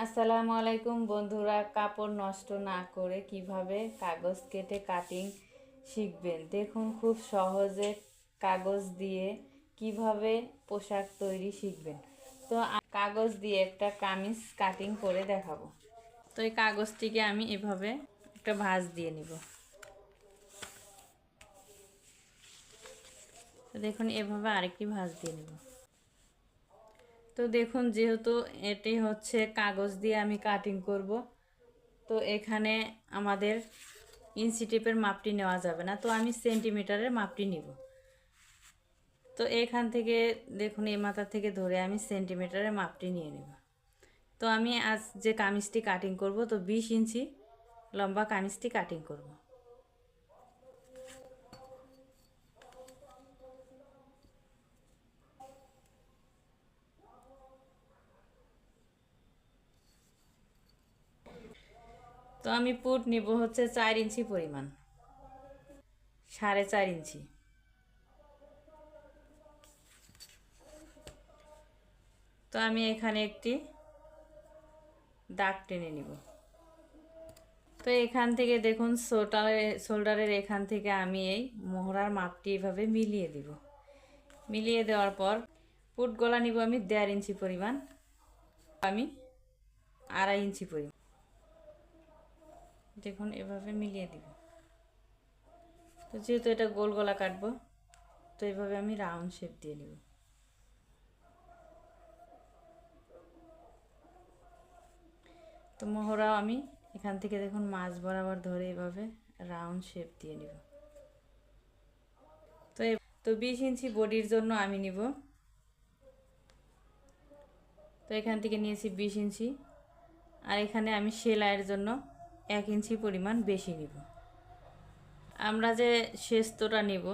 আসসালামু আলাইকুম বন্ধুরা, কাপড় নষ্ট না করে কীভাবে কাগজ কেটে কাটিং শিখবেন? দেখুন, খুব সহজে কাগজ দিয়ে কীভাবে পোশাক তৈরি শিখবেন। তো কাগজ দিয়ে একটা কামিজ কাটিং করে দেখাবো। তো এই কাগজটিকে আমি এভাবে একটা ভাঁজ দিয়ে নিব। দেখুন, এভাবে আরেকটি ভাঁজ দিয়ে নেব। তো দেখুন, যেহেতু এটি হচ্ছে কাগজ দিয়ে আমি কাটিং করব, তো এখানে আমাদের ইঞ্চি টেপের মাপটি নেওয়া যাবে না, তো আমি সেন্টিমিটারের মাপটি নিব। তো এখান থেকে দেখুন, এই মাথা থেকে ধরে আমি সেন্টিমিটারের মাপটি নিয়ে নেব। তো আমি আজ যে কামিজটি কাটিং করব, তো বিশ ইঞ্চি লম্বা কামিজটি কাটিং করব। তো আমি পুট নিব হচ্ছে চার ইঞ্চি পরিমাণ। সাড়ে চার ইঞ্চি। তো আমি এখানে একটি দাগ টেনে নিব। তো এখান থেকে দেখুন শোল্ডারের শোল্ডারের এখান থেকে আমি এই মোহরার মাপটি এভাবে মিলিয়ে দিব। মিলিয়ে দেওয়ার পর পুট গলা নিব আমি দেড় ইঞ্চি পরিমাণ। আমি আড়াই ইঞ্চি পরিমাণ। দেখুন, এভাবে মিলিয়ে দিব। তো যেহেতু এটা গোল গলা কাটবো, তো এভাবে আমি রাউন্ড শেপ দিয়ে নিব। তো মোহরাও আমি এখান থেকে দেখুন মাছ বরাবর ধরে এভাবে রাউন্ড শেপ দিয়ে নিব। তো তো বিশ ইঞ্চি বডির জন্য আমি নিব। তো এখান থেকে নিয়েছি বিশ ইঞ্চি। আর এখানে আমি সেলাইয়ের জন্য এক ইঞ্চি পরিমাণ বেশি নিব। আমরা যে শেস্তটা নিব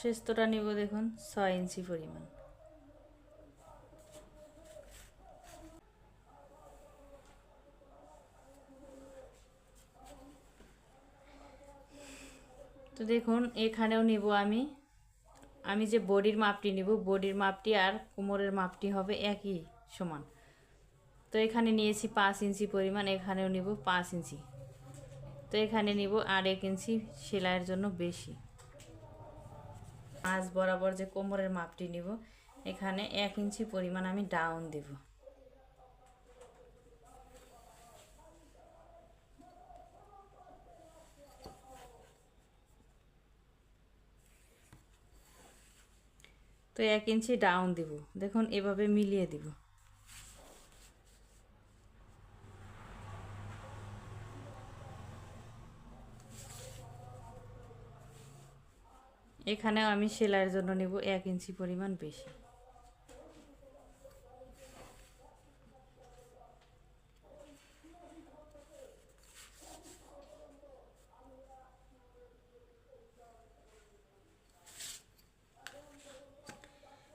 শেস্তটা নিব দেখুন ছয় ইঞ্চি পরিমাণ। তো দেখুন এখানেও নিব আমি। আমি যে বডির মাপটি নিব, বডির মাপটি আর কোমরের মাপটি হবে একই সমান। তো এখানে নিয়েছি পাঁচ ইঞ্চি পরিমাণ, এখানেও নিব পাঁচ ইঞ্চি। তো এখানে নিব আর এক ইঞ্চি সেলাইয়ের জন্য বেশি। মাছ বরাবর যে কোমরের মাপটি নিব, এখানে এক ইঞ্চি পরিমাণ আমি ডাউন দেব। তো এক ইঞ্চি ডাউন দিব। দেখুন, এভাবে মিলিয়ে দিব। এখানেও আমি সেলাইয়ের জন্য নেব এক ইঞ্চি পরিমাণ বেশি।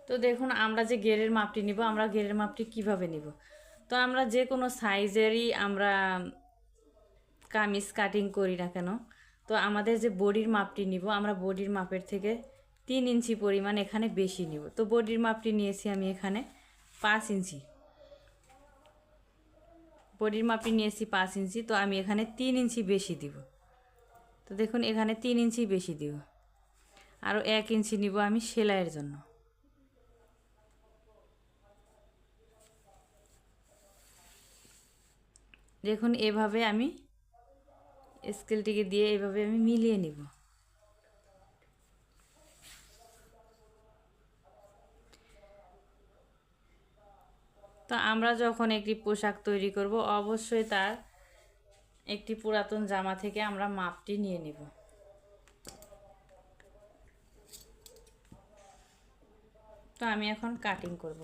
তো দেখুন, আমরা যে গেরের মাপটি নিব, আমরা গেরের মাপটি কীভাবে নিব? তো আমরা যে কোনো সাইজেরই আমরা কামিজ কাটিং করি না কেন তো আমাদের যে বডির মাপটি নিব, আমরা বডির মাপের থেকে তিন ইঞ্চি পরিমাণ এখানে বেশি নিব। তো বডির মাপটি নিয়েছি আমি এখানে পাঁচ ইঞ্চি। বডির মাপটি নিয়েছি পাঁচ ইঞ্চি, তো আমি এখানে তিন ইঞ্চি বেশি দিব। তো দেখুন, এখানে তিন ইঞ্চি বেশি দিব। আরও এক ইঞ্চি নিব আমি সেলাইয়ের জন্য। দেখুন, এভাবে আমি স্কেলটিকে দিয়ে এভাবে আমি মিলিয়ে নিব। তো আমরা যখন একটি পোশাক তৈরি করব, অবশ্যই তার একটি পুরাতন জামা থেকে আমরা মাপটি নিয়ে নিব। তো আমি এখন কাটিং করব।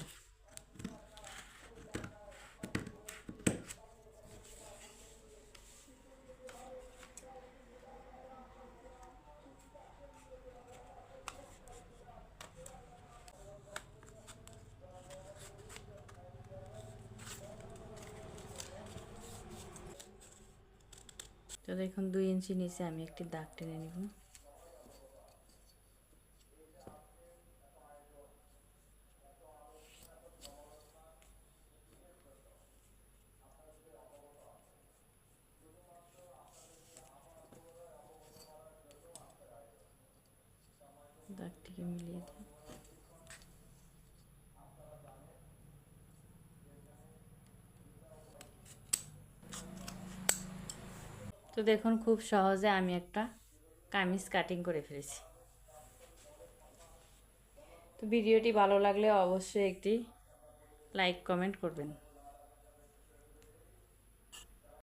তো দেখুন দুই ইঞ্চি নিচে আমি একটি দাগ টেনে নিব। দাগটিকে মিলিয়ে দিই। তো দেখুন খুব সহজে আমি একটা কামিজ কাটিং করে ফেলেছি। তো ভিডিওটি ভালো লাগলে অবশ্যই একটি লাইক কমেন্ট করবেন।